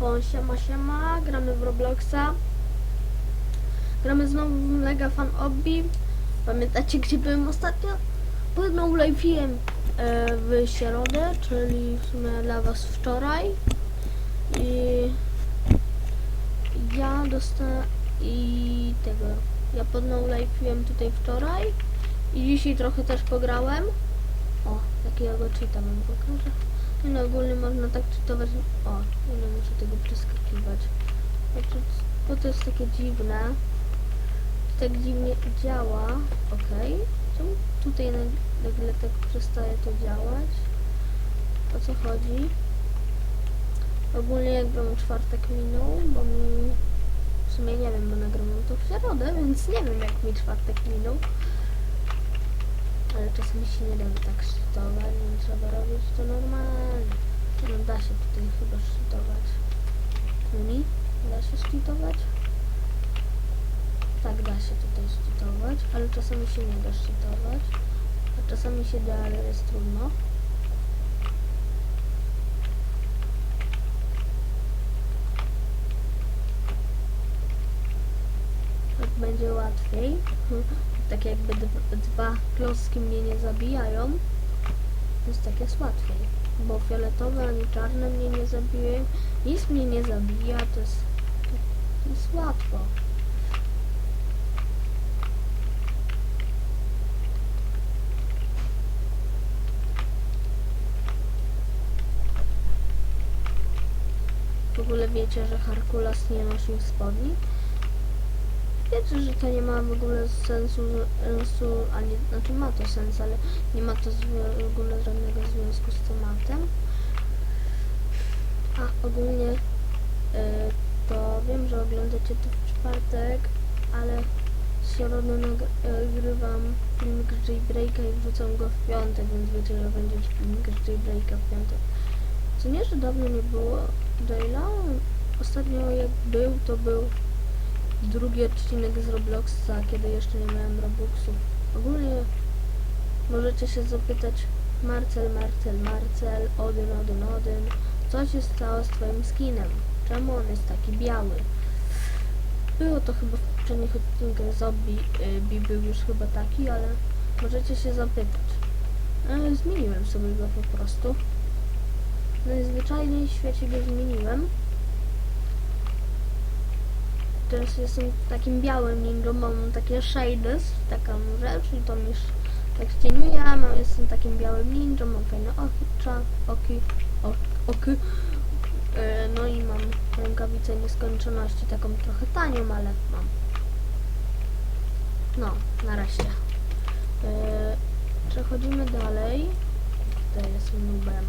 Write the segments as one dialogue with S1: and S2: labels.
S1: O, siema, siema, gramy w Robloxa. Gramy znowu w Mega Fan Obby. Pamiętacie, gdzie byłem ostatnio? Byłem live'iem e, w środę, czyli w sumie dla was wczoraj. I ja dostałem i tego. Ja pod no live'iem tutaj wczoraj i dzisiaj trochę też pograłem. O, takiego cheata wam pokażę. No, ogólnie można tak czytować. O, nie no, muszę tego przeskakiwać. Znaczy, Bo to jest takie dziwne. Tak dziwnie działa. Okej. Czemu tutaj nag- nagle tak przestaje to działać? O co chodzi? Ogólnie jakby mam czwartek minął, bo mi... W sumie nie wiem, bo nagrywam to w środę, więc nie wiem jak mi czwartek minął. Ale czasami się nie da tak szczytować, więc trzeba robić to normalnie. No da się tutaj chyba szczytować. Uni? Da się szczytować? Tak, da się tutaj szczytować, ale czasami się nie da szczytować. A czasami się da, ale jest trudno. Tak będzie łatwiej. Tak jakby dw- dwa klocki mnie nie zabijają. Więc tak jest łatwiej. Bo fioletowe ani czarne mnie nie zabijają. Nic mnie nie zabija, to jest, to jest łatwo. W ogóle wiecie, że Herkules nie nosił spodni? Wiecie, że to nie ma w ogóle sensu, sensu ani, znaczy ma to sens, ale nie ma to w ogóle żadnego związku z tematem. A ogólnie y, to wiem, że oglądacie to w czwartek, ale w środę nagrywam filmik z Jailbreaka i wrzucam go w piątek, więc wiecie, że będzie filmik z Jailbreaka w piątek. Co nie, że dawno nie było Jaila. Ostatnio jak był, to był drugi odcinek z Robloxa, kiedy jeszcze nie miałem Robuxów. Ogólnie możecie się zapytać Marcel, Marcel, Marcel, Odyn, Odyn, Odyn, co się stało z twoim skinem? Czemu on jest taki biały? Było to chyba w poprzednich odcinkach Zombie, y, Bi był już chyba taki, ale możecie się zapytać. E, zmieniłem sobie go po prostu. Najzwyczajniej w świecie go zmieniłem. Teraz jestem takim białym ninją, mam takie shades, taką rzecz i to mi tak cieniuje, no jestem takim białym ninją, mam fajne ocza, oki, oki, e, no i mam rękawicę nieskończoności, taką trochę tanią, ale mam. No, nareszcie. E, przechodzimy dalej. Tutaj jestem nubem.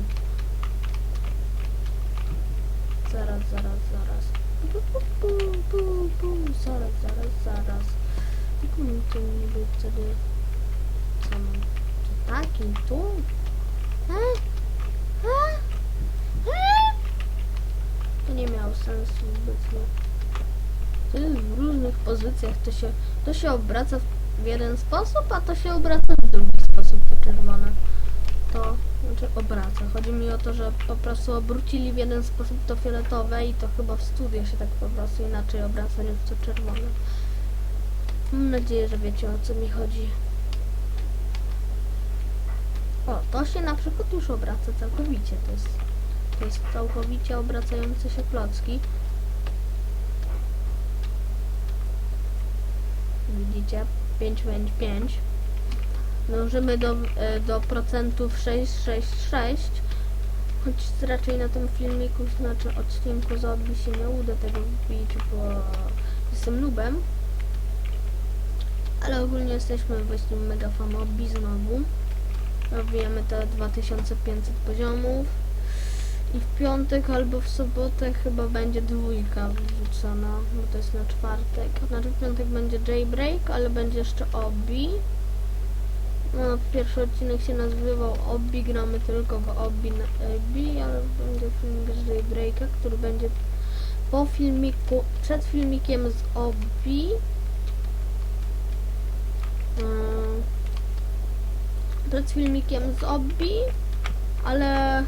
S1: Zaraz, zaraz, zaraz. Pu. Zaraz, zaraz, zaraz. Jak mam tu niby wtedy... Co mam? To tu? E? E? E? To nie miało sensu zbytnio. To jest w różnych pozycjach. To się, to się obraca w jeden sposób, a to się obraca w drugi sposób, to czerwone to znaczy obraca. Chodzi mi o to, że po prostu obrócili w jeden sposób to fioletowe i to chyba w studio się tak po prostu inaczej obraca niż to czerwone. Mam nadzieję, że wiecie o co mi chodzi. O, to się na przykład już obraca całkowicie. To jest, to jest całkowicie obracające się klocki. Widzicie? 5, 5, 5. Dążymy do, e, do procentów 666, choć raczej na tym filmiku, znaczy odcinku zombie się nie uda tego wbić, bo jestem nubem. Ale ogólnie jesteśmy właśnie mega famobi znowu. Robimy te 2500 poziomów. I w piątek albo w sobotę chyba będzie dwójka wrzucona, bo to jest na czwartek. Znaczy w piątek będzie jailbreak, ale będzie jeszcze obi. No, pierwszy odcinek się nazywał Obbi, gramy tylko w Obbi na Obbi, ale będzie filmik z Jailbreaka, który będzie po filmiku, przed filmikiem z Obbi. Ym, przed filmikiem z Obbi, ale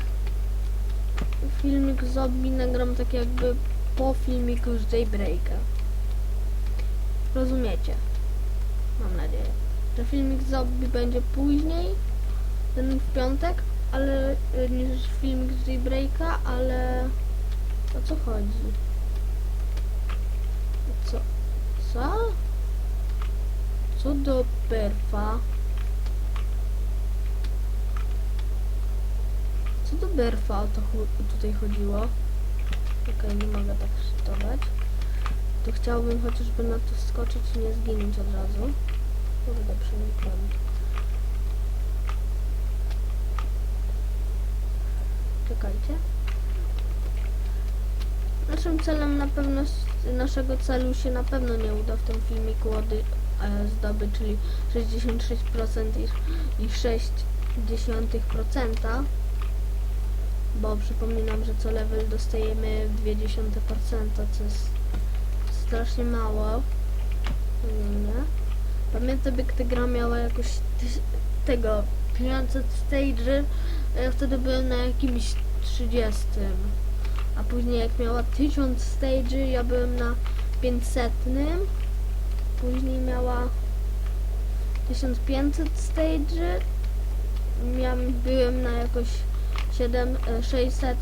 S1: filmik z zombie nagram tak jakby po filmiku z Jaybreaka. Rozumiecie? Mam nadzieję. Że filmik z zombie będzie później, ten w piątek, ale y, niż filmik z Jaybreaka, ale o co chodzi? Co? Co? Co do perfa? Co do berfa o to tutaj chodziło? Okej, nie mogę tak szczytować. To chciałbym chociażby na to skoczyć i nie zginąć od razu. Kurde, przenikłem. Czekajcie. Naszym celem na pewno, naszego celu się na pewno nie uda w tym filmiku ody, e, zdobyć, czyli 66% i, i 0,6%, bo przypominam, że co level dostajemy 0,2%, co jest strasznie mało. Nie, nie. Pamiętam, jak ta gra miała jakoś tego 500 stage'y, a ja wtedy byłem na jakimś 30. A później jak miała 1000 stage'y, ja byłem na 500. Później miała 1500 stage'y. Miałem, byłem na jakoś 7, e, 600,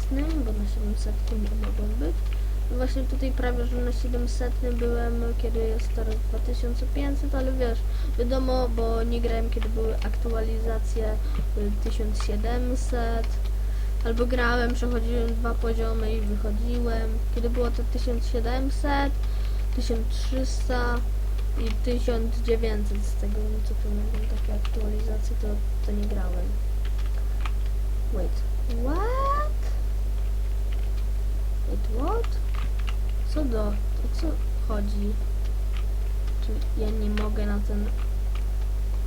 S1: bo na 700 nie mogłem być. Właśnie tutaj prawie, że na 700 byłem, kiedy jest teraz 2500, ale wiesz, wiadomo, bo nie grałem, kiedy były aktualizacje y, 1700, albo grałem, przechodziłem dwa poziomy i wychodziłem. Kiedy było to 1700, 1300 i 1900 z tego, co pamiętam, takie aktualizacje, to, to nie grałem. Wait, what? Wait, what? Co do, o co chodzi? Czy ja nie mogę na ten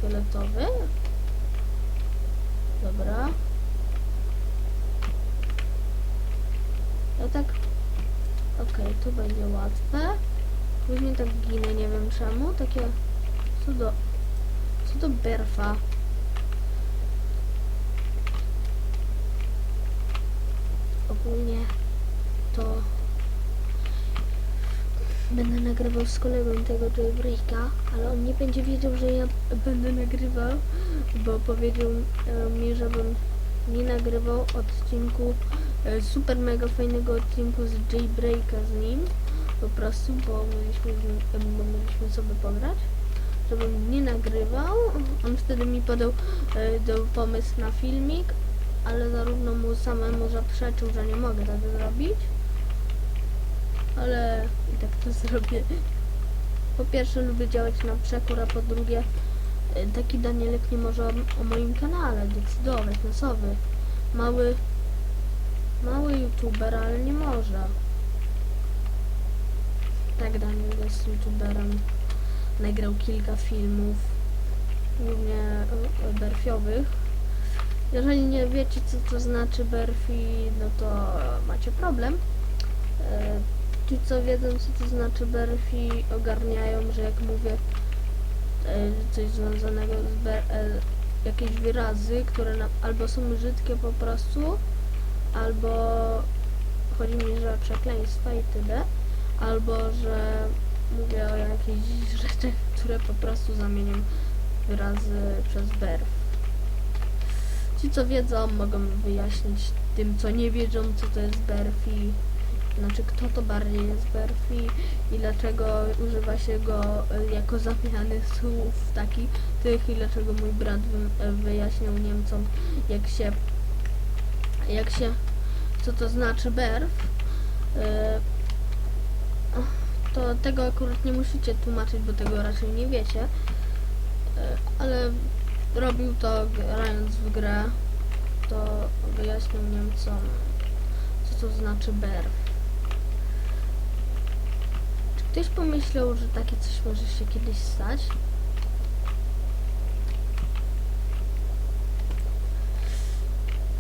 S1: fioletowy? Dobra. Ja tak... Okej, to będzie łatwe. Później tak ginę, nie wiem czemu. Takie... Co do... Co do berfa? Ogólnie to będę nagrywał z kolegą tego jailbreaka, ale on nie będzie wiedział, że ja będę nagrywał, bo powiedział e, mi, żebym nie nagrywał odcinku, e, super mega fajnego odcinku z jailbreaka z nim, po prostu, bo mieliśmy, e, bo mieliśmy sobie pograć, żebym nie nagrywał. On wtedy mi podał, dał pomysł na filmik, ale zarówno mu samemu zaprzeczył, że nie mogę tak zrobić, ale i tak to zrobię. Po pierwsze lubię działać na przekór, a po drugie e, taki Danielek nie może o, moim kanale decydować, nosowy. Mały, mały youtuber, ale nie może. Tak, Daniel jest youtuberem. Nagrał kilka filmów, głównie berfiowych. Jeżeli nie wiecie, co to znaczy berfi, no to macie problem. Ci, co wiedzą, co to znaczy berfi, ogarniają, że jak mówię e, coś związanego z ber, e, jakieś wyrazy, które albo są brzydkie po prostu, albo chodzi mi, że przekleństwa i tyle, albo że mówię o jakichś rzeczach, które po prostu zamieniam wyrazy przez berf. Ci, co wiedzą, mogą wyjaśnić tym, co nie wiedzą, co to jest berfi. Znaczy, kto to bardziej jest berfi i dlaczego używa się go e, jako zamiany słów takich, tych i dlaczego mój brat e, wyjaśniał Niemcom, jak się, jak się, co to znaczy berf. E, to tego akurat nie musicie tłumaczyć, bo tego raczej nie wiecie. Ale robił to grając w grę, to wyjaśnił Niemcom, co to znaczy berf. Ktoś pomyślał, że takie coś może się kiedyś stać?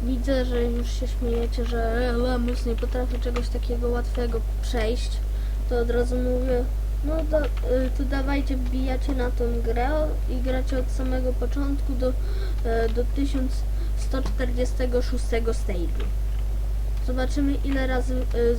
S1: Widzę, że już się śmiejecie, że Lamus nie potrafi czegoś takiego łatwego przejść. To od razu mówię, no da, y, to dawajcie, wbijacie na tą grę i gracie od samego początku do, e, do 1146 stage'u. Zobaczymy ile razy y,